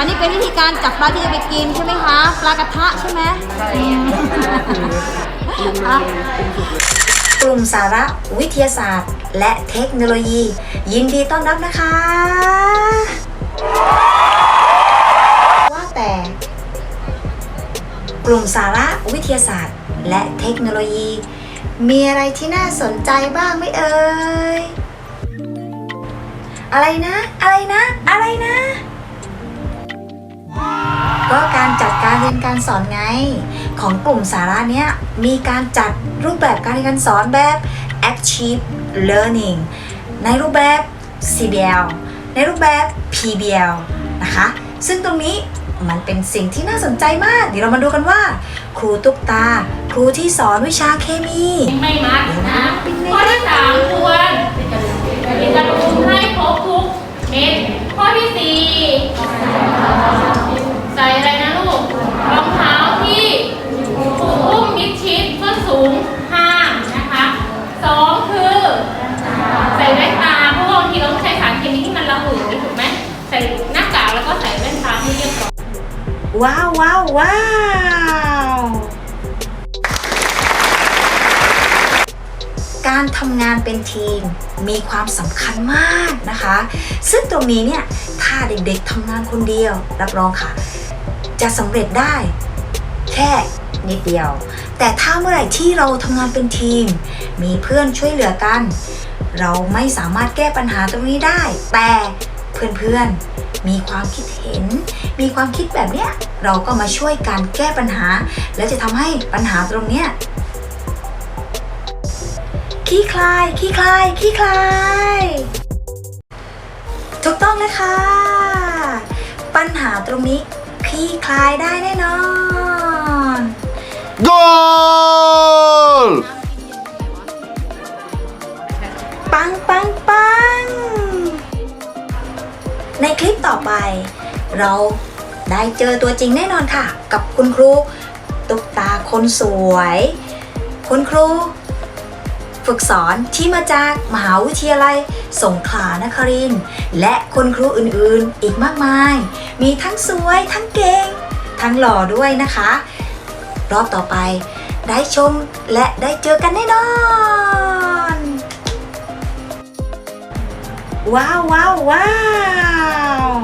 อันนี้เป็นวิธีการจับปลาที่จะไปกินใช่ไหมคะ ปลากระทะใช่ไหมอ่กลุ่มสาระวิทยาศาสตร์ และเทคโนโลยี ยินดีต้อนรับนะคะ ว่าแต่ กลุ่มสาระวิทยาศาสตร์ และเทคโนโลยี มีอะไรที่น่าสนใจบ้างไหมเอ่ยอะไรนะ อะไรนะ อะไรนะ เรียนการสอนไง ของกลุ่มสาระเนี้ยมีการจัดรูปแบบการเรียนการสอนแบบ Active Learning ในรูปแบบ CBL ในรูปแบบ PBL นะคะ ซึ่งตรงนี้มันเป็นสิ่งที่น่าสนใจมาก เดี๋ยวเรามาดูกันว่า ครูตุ๊กตา ครูที่สอนวิชาเคมีไม่มัดนะข้อที่สามควรมีการลงให้ครบทุกเม็ดข้อที่สี่ใส่อะไร ว้าวว้าวว้าวการทำงานเป็นทีมมีความสำคัญมากนะคะ ซึ่งตรงนี้เนี่ยถ้าเด็กๆทำงานคนเดียว รับรองค่ะ จะสำเร็จได้แค่นิดเดียว แต่ถ้าเมื่อไหร่ที่เราทำงานเป็นทีม มีเพื่อนช่วยเหลือกัน เราไม่สามารถแก้ปัญหาตรงนี้ได้ แต่ เพื่อนๆ มีความคิดเห็น มีความคิดแบบเนี้ย เราก็มาช่วยกันแก้ปัญหา แล้วจะทำให้ปัญหาตรงเนี้ยขี้คลายขี้คลายขี้คลายถูกต้องเลยค่ะ ปัญหาตรงนี้คลี่คลายได้แน่นอน Goal! ปังปังปัง ในคลิปต่อไป เราได้เจอตัวจริงแน่นอนค่ะ กับคุณครูตุ๊กตาคนสวย คุณครู ฝึกสอนที่มาจากมหาวิทยาลัยสงขลานครินและคุณครูอื่นๆอีกมากมาย มีทั้งสวยทั้งเก่ง ทั้งหล่อด้วยนะคะ รอบต่อไปได้ชมและได้เจอกันแน่นอน ว้าวว้าวว้าว